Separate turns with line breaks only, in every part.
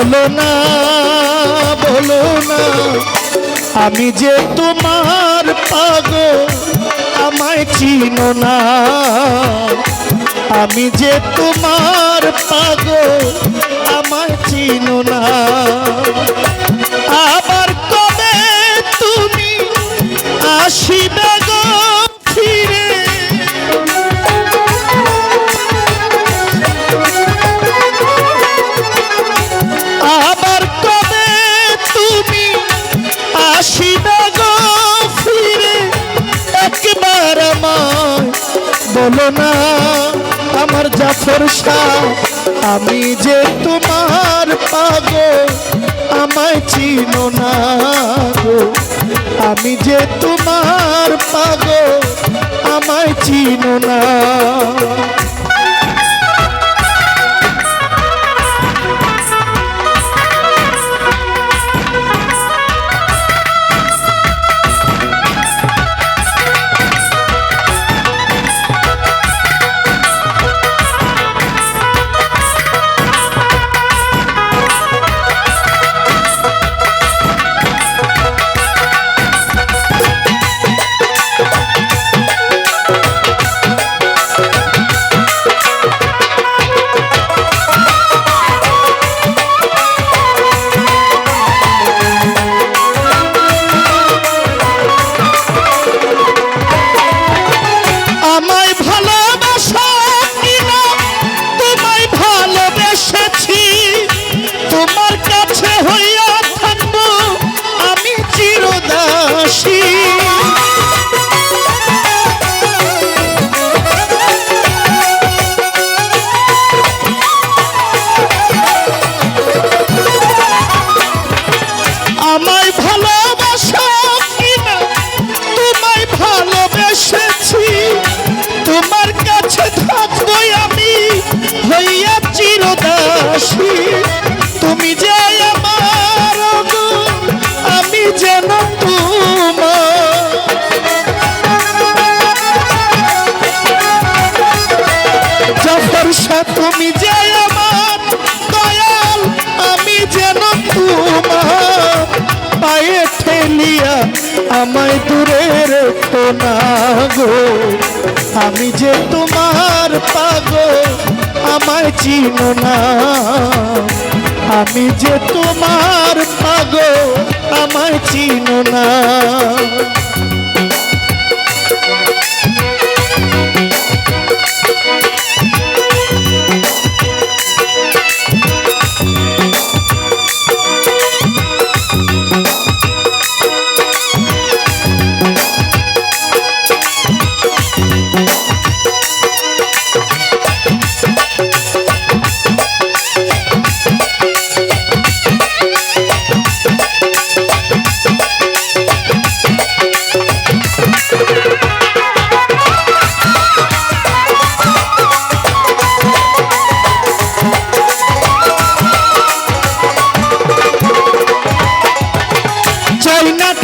বলো না বলো না, আমি যে তোমার পাগ আমায় চিনো না। আমি যে তোমার পাগল বলো না, আমার জাফর শাহ আমি যে তোমার পাগল, আমায় চিনো না আমি যে তোমার পাগল, আমায় চিনো না। চিরদাসী তুমি যে আমার আমি যেন তোমার। জাফর তুমি যে আমার দয়াল, আমি যেন তোমার। পায়ে ঠেলিয়া আমায় দূরে রেখো না গো। আমি যে তোমার পাগল আমায় চিনো না। আমি যে তোমার পাগল আমার চিনো না।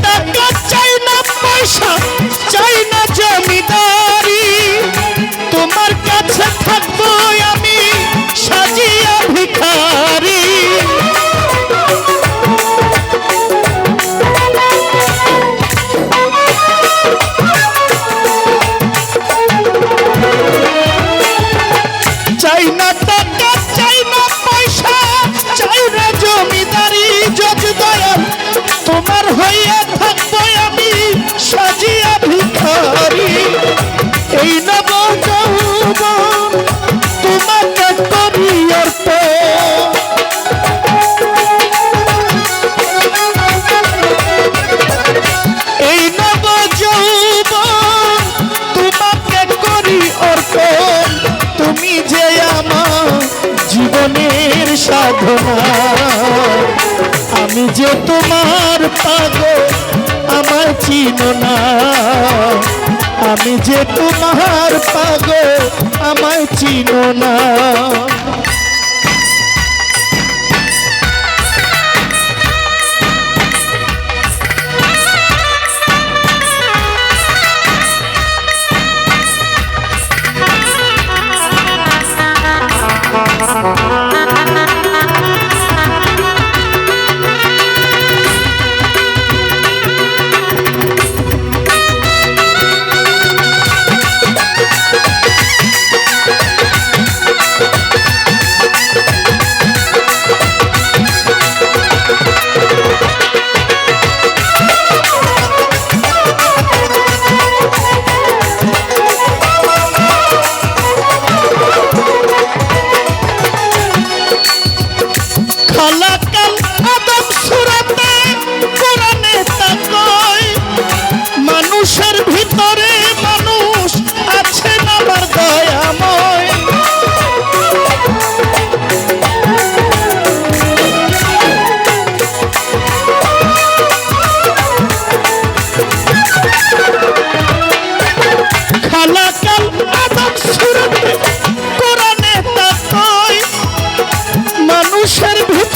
টাকা চাই না পয়সা চাই না জমিদারি। সাধনা। আমি যে তোমার পাগল আমার চিনো না। আমি যে তোমার পাগল, আমায় চিনো না।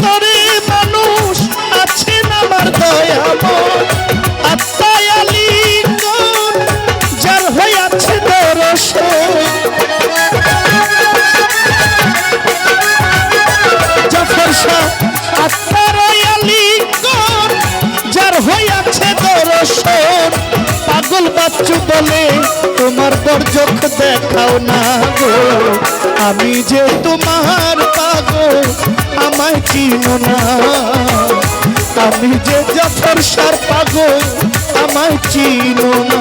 ভিতরে মানুষ আছেন আমার হইয়াছে দর্শন জাফর শাহ আত্মার আলী হইয়াছে দর্শন পাগল বাচ্চু বলে, তোমার দরজক দেখাও না গো। আমি যে তোমার পাগল আমায় চিনো আমি যে যথর সার পাগল আমায় চিনো না।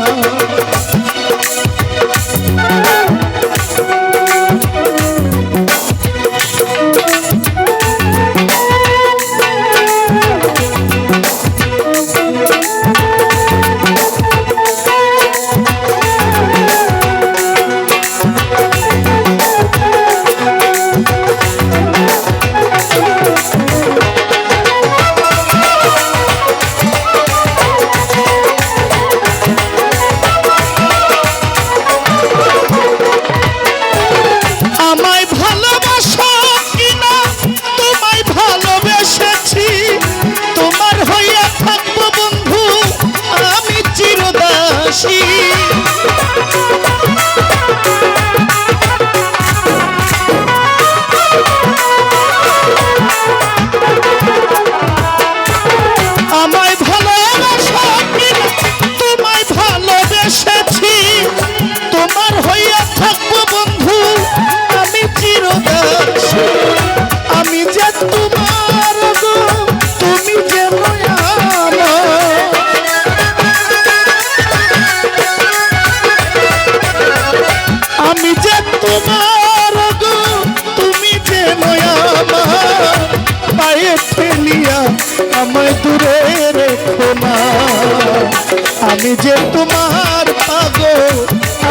আমি যে তোমার পাগল,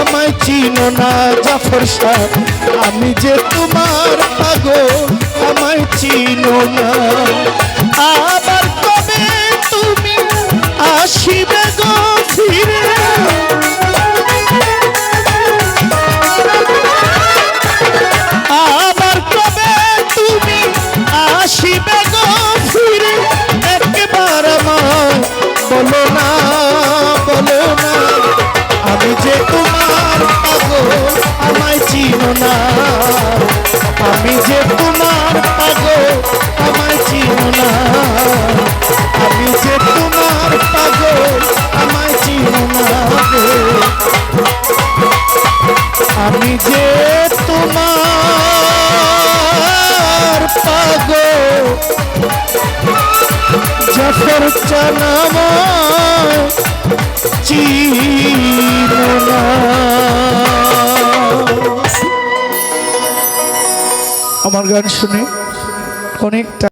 আমায় চিনো না জাফর সাহ আমি যে তোমার পাগল, আমায় চিনো না। আবার কবে তুমি আসিবে গো ফিরে? চিনো না আমার গান শুনে অনেকটা